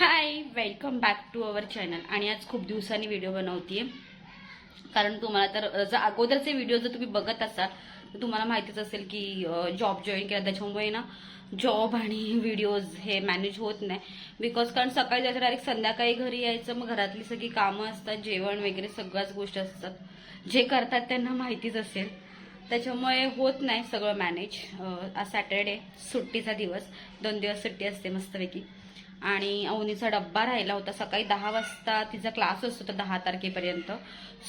Hi welcome back to our channel आणि आज खूप दिवसांनी व्हिडिओ बनवतीये. कारण तुम्हाला तर जर अगोदरचे व्हिडिओ जर तुम्ही बघत असाल तर तुम्हाला माहितीच असेल की जॉब जॉईन केला. त्याच्यामुळे ना जॉब आणि व्हिडिओज हे मॅनेज होत नाही. बिकॉज कारण सकाळी जायचं डायरेक्ट संध्याकाळी घरी यायचं मग घरातली सगळी कामं असतात जेवण वगैरे सगळ्याच गोष्टी असतात. जे करतात त्यांना माहितीच असेल. त्याच्यामुळे होत नाही सगळं मॅनेज आज सॅटर्डे सुट्टीचा दिवस. दोन दिवस सुट्टी असते मस्तपैकी. आणि अवनीचा डब्बा राहिला होता सकाळी दहा वाजता. तिचा क्लास असतो तर दहा तारखेपर्यंत.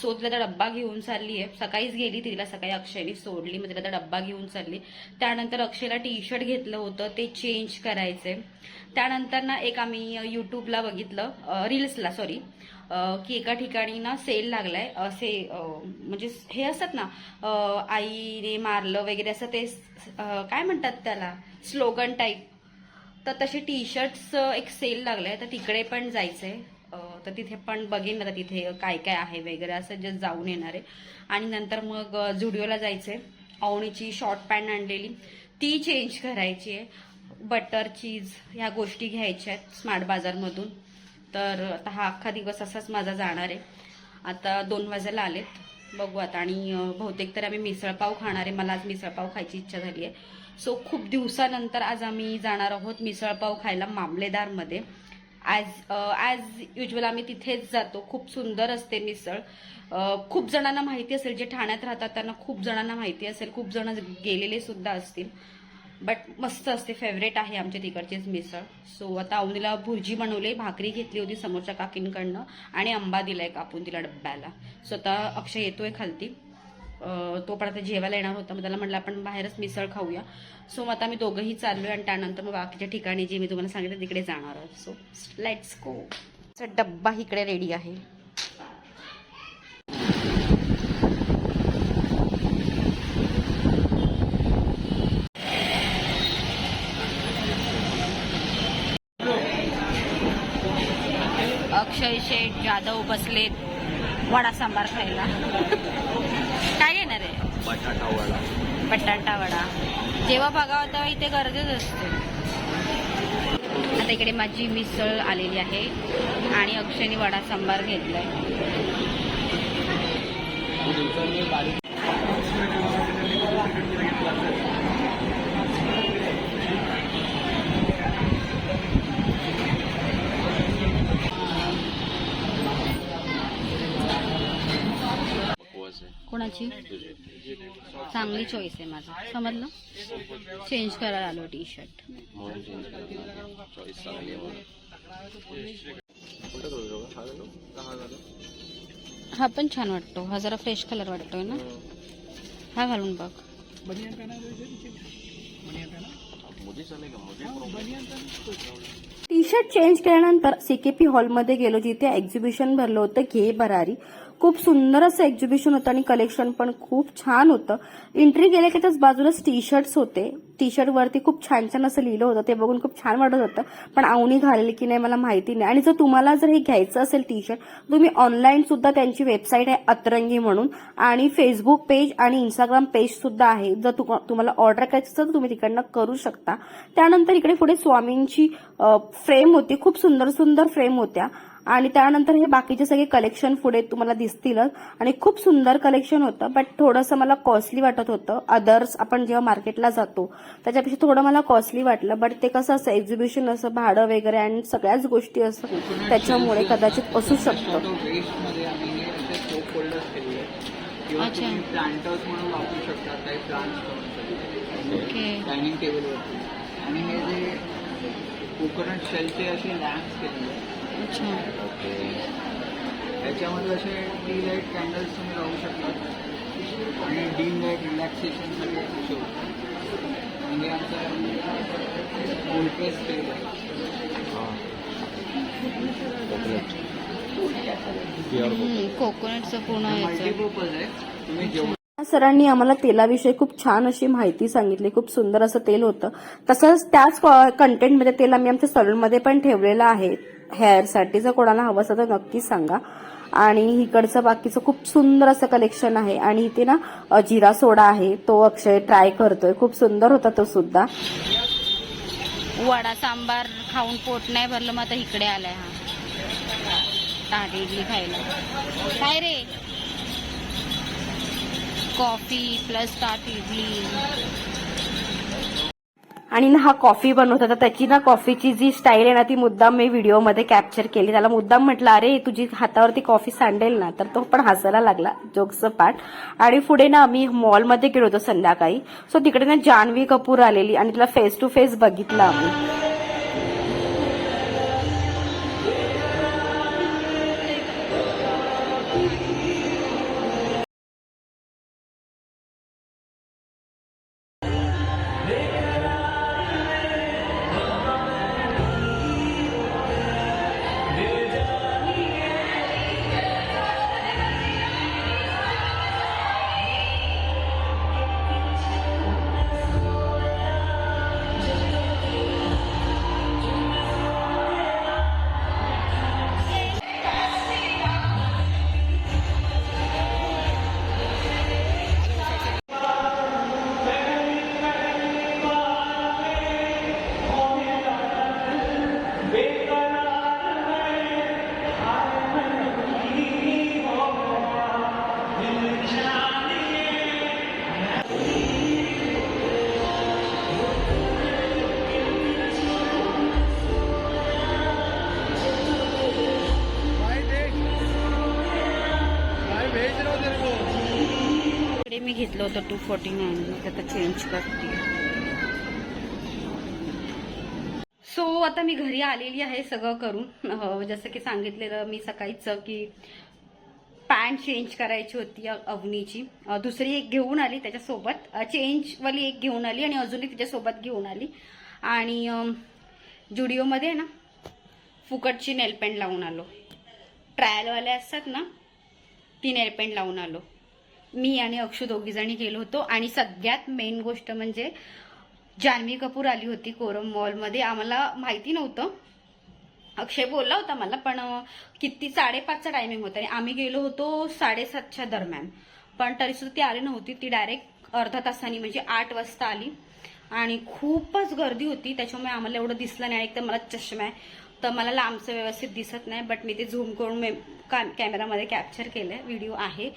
सो तिला त्या डब्बा घेऊन चालली आहे. सकाळीच गेली तिला सकाळी अक्षयने सोडली. मग तिला त्या डब्बा घेऊन चालली. त्यानंतर अक्षयला टी शर्ट घेतलं होतं. ते चेंज करायचे. त्यानंतर ना एक आम्ही युट्यूबला बघितलं. रील्सला सॉरी की एका ठिकाणी ना सेल लागलाय. असे म्हणजे हे असतात ना आईने मारलं वगैरे असं ते काय म्हणतात त्याला? स्लोगन टाईप तर तसे टी शर्ट्स एक सेल लागलाय. तर तिकडे पण जायचंय. तर तिथे पण बघेन आता तिथे काय काय आहे वगैरे असं जस्ट जाऊन येणार आहे. आणि नंतर मग झुडिओला जायचंय. अवणीची शॉर्ट पॅन्ट आणलेली. ती चेंज करायची आहे. बटर चीज ह्या गोष्टी घ्यायच्या आहेत स्मार्ट बाजारमधून. तर आता हा अख्खा दिवस असाच माझा जाणार आहे. आता दोन वाजायला आलेत. बघू आता. आणि बहुतेक तर आम्ही मिसळपाव खाणार आहे. मला आज मिसळपाव खायची इच्छा झाली आहे. सो खूप दिवसानंतर आज आम्ही जाणार आहोत मिसळपाव खायला मामलेदारमध्ये. ॲज ॲज युजल आम्ही तिथेच जातो. खूप सुंदर असते मिसळ. Uh, खूप जणांना माहिती असेल जे ठाण्यात राहतात त्यांना खूप जणांना माहिती असेल. खूप जण गेलेले सुद्धा असतील. बट मस्त असते. फेवरेट आहे आमच्या तिकडचीच मिसळ. सो आता अवनीला भुर्जी बनवली. भाकरी घेतली होती समोरच्या काकींकडनं आणि आंबा दिलाय कापून तिला डब्याला. सो आता अक्षय येतोय खालती. तो पण आता जेवायला येणार होता. मग त्याला म्हटलं आपण बाहेरच मिसळ खाऊया. सो मग आता आम्ही दोघंही चाललोय आणि त्यानंतर मग बाकीच्या ठिकाणी जे मी तुम्हाला सांगितलं तिकडे जाणार आहोत सो लेट्स गो डब्बा इकडे रेडी आहे. अक्षय शेठ जाधव बसलेत वडा सांबार खायला. बटाटा वडा. बटाटा वडा. जेव्हा बघावं तेव्हा इथे गर्दीच असते. आता इकडे माझी मिसळ आलेली आहे आणि अक्षयने वडा सांबार घेतलाय. कोणाची? चांगली चॉईस आहे माझा. समजलं? चेंज करायला आलो टी शर्ट चॉईस चांगली करू हा हा हा पण छान वाटतो. हा जरा फ्रेश कलर वाटतोय ना? हा. घालून बघ. मुझे चलेगा मुझे टी शर्ट चेंज केल्यानंतर सीकेपी हॉलमध्ये गेलो जिथे एक्झिबिशन भरलं होतं घे भरारी. खूप सुंदर असं एक्झिबिशन होतं आणि कलेक्शन पण खूप छान होतं. एंट्री गेल्या की त्याच बाजूलाच टी शर्ट्स होते. टी शर्ट वरती खूप छान छान असं लिहिलं होतं. ते बघून खूप छान वाटत होतं. पण आवणी घालेल की नाही मला माहिती नाही. आणि जर तुम्हाला जर हे घ्यायचं असेल टी शर्ट तुम्ही ऑनलाईन सुद्धा त्यांची वेबसाईट आहे अतरंगी म्हणून आणि फेसबुक पेज आणि इंस्टाग्राम पेज सुद्धा आहे. जर तुम्हाला ऑर्डर करायचं असेल तर तुम्ही तिकडनं करू शकता. त्यानंतर इकडे पुढे स्वामींची फ्रेम होती. खूप सुंदर सुंदर फ्रेम होत्या. आणि त्यानंतर हे बाकीचे सगळे कलेक्शन पुढे तुम्हाला दिसतीलच. आणि खूप सुंदर कलेक्शन होतं बट थोडंसं मला कॉस्टली वाटत होतं. अदर्स आपण जेव्हा मार्केटला जातो त्याच्यापेक्षा थोडं मला कॉस्टली वाटलं. बट ते कसं असं एक्झिबिशन असं भाडं वगैरे आणि सगळ्याच गोष्टी असं त्याच्यामुळे कदाचित असू शकतं. हे प्लांटर्स म्हणून वापरू काही प्लांट्स डायनिंग टेबलवरती आणि हे जे कोकोनट शेलचे असे लॅम्प्स केलेले अच्छा. त्याच्यामध्ये असे टी लाइट कॅन्डल्स तुम्ही लावू शकता. आणि डीम लाइट रिलॅक्सेशनसाठी शो म्हणजे आमचं वोल्टेज स्टेज आहे. कोकोनटचं पूर्ण याचं. मल्टीपर्पज आहे. तुम्ही जेवण सरांनी आम्हाला तेलाविषयी खूप छान अशी माहिती सांगितली. खूप सुंदर असं तेल होतं. तसंच त्याच कंटेंटमध्ये तेल आम्ही आमच्या सलूनमध्ये पण ठेवलेलं आहे. हेअरसाठी जर कोणाला हवं असेल तर नक्कीच सांगा. आणि इकडचं बाकीचं खूप सुंदर असं कलेक्शन आहे. आणि इथे ना जिरा सोडा आहे. तो अक्षय ट्राय करतोय. खूप सुंदर होता तो सुद्धा. वडा सांबार खाऊन पोट नाही भरलं मग आता इकडे आलाय हा. ताट इडली खायला. काय रे? कॉफी प्लस ताट इडली. आणि ना हा कॉफी बनवत. होता त्याची ना कॉफीची जी स्टाईल आहे ना ती मुद्दाम मी व्हिडिओमध्ये कॅप्चर केली. त्याला मुद्दाम म्हटलं अरे तुझी हातावरती कॉफी सांडेल ना तर तो पण हसायला लागला जोक्सचं पाठ. आणि पुढे ना आम्ही मॉलमध्ये गेलो होतो संध्याकाळी. सो तिकडे ना जान्हवी कपूर आलेली आणि तिला फेस टू फेस बघितलं आम्ही. मी घेतलं होतं टू फोर्टी नाईन आता चेंज करते. सो आता मी घरी आलेली आहे सगळं करून. जसं की सांगितलेलं मी सकाळीच की पॅन्ट चेंज करायची होती अवनीची. दुसरी एक घेऊन आली त्याच्यासोबत. चेंजवाली एक घेऊन आली आणि अजूनही तिच्यासोबत घेऊन आली. आणि जुडिओमध्ये ना फुकटची नेलपेंट लावून आलो. ट्रायलवाले असतात ना ती नेलपेंट लावून आलो. मी आणि अक्षू दोघीजणी गेलो होतो. आणि सगळ्यात मेन गोष्ट म्हणजे जान्हवी कपूर आली होती कोरम मॉलमध्ये. आम्हाला माहिती नव्हतं. अक्षय बोलला होता मला पण किती साडेपाचचा टायमिंग होता. आणि आम्ही गेलो होतो साडेसातच्या दरम्यान. पण तरी सुद्धा ती आली नव्हती. ती डायरेक्ट अर्धा तासानी म्हणजे आठ वाजता आली. आणि खूपच गर्दी होती. त्याच्यामुळे आम्हाला एवढं दिसलं नाही. एक तर मला चष्मा आहे. तर मला लांबचं व्यवस्थित दिसत नाही. बट मी ते झूम करून मे कॅमेरामध्ये कॅप्चर केलं आहे व्हिडिओ आहे.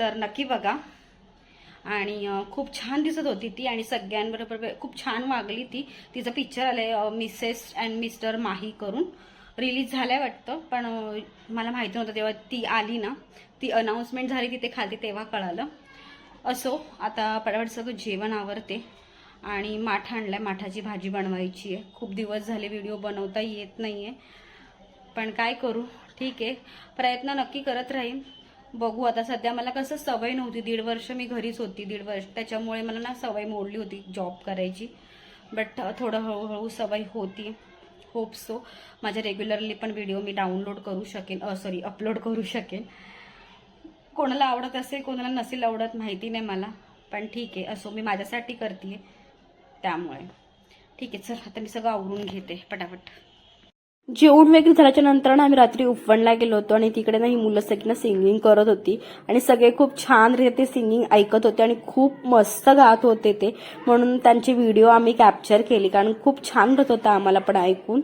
तर नक्की बघा. आणि खूप छान दिसत होती ती आणि सगळ्यांबरोबर खूप छान वागली ती. तिचं पिक्चर आलंय मिसेस अँड मिस्टर माही करून. रिलीज झालंय वाटतं पण मला माहिती नव्हतं तेव्हा ती आली ना. ती अनाऊन्समेंट झाली तिथे खाली तेव्हा कळालं. असो आता पटापट सगळं जेवण आवरते. आणि माठ आणलाय माठाची भाजी बनवायची आहे. खूप दिवस झाले व्हिडिओ बनवता येत नाहीये. पण काय करू? ठीक आहे. प्रयत्न नक्की करत राहीन. बघू आता सध्या मला कसं सवय नव्हती. दीड वर्ष मी घरीच होती दीड वर्ष. त्याच्यामुळे मला ना सवय मोडली होती जॉब करायची. बट थोडं हळूहळू सवय होती. होप सो माझ्या रेग्युलरली पण व्हिडिओ मी डाउनलोड करू शकेन. सॉरी अपलोड करू शकेन. कोणाला आवडत असेल कोणाला नसेल आवडत माहिती नाही मला. पण ठीक आहे असो मी माझ्यासाठी करते त्यामुळे. ठीक आहे चल आता मी सगळं आवरून घेते. पटापट. जेवण वगैरे झाल्याच्यानंतर ना आम्ही रात्री उपवणला गेलो होतो आणि तिकडे ना ही मुलं सगळी ना सिंगिंग करत होती. आणि सगळे खूप छान रीते सिंगिंग ऐकत होते आणि खूप मस्त गात होते ते. म्हणून त्यांची व्हिडिओ आम्ही कॅप्चर केली कारण खूप छान होत होता आम्हाला पण ऐकून.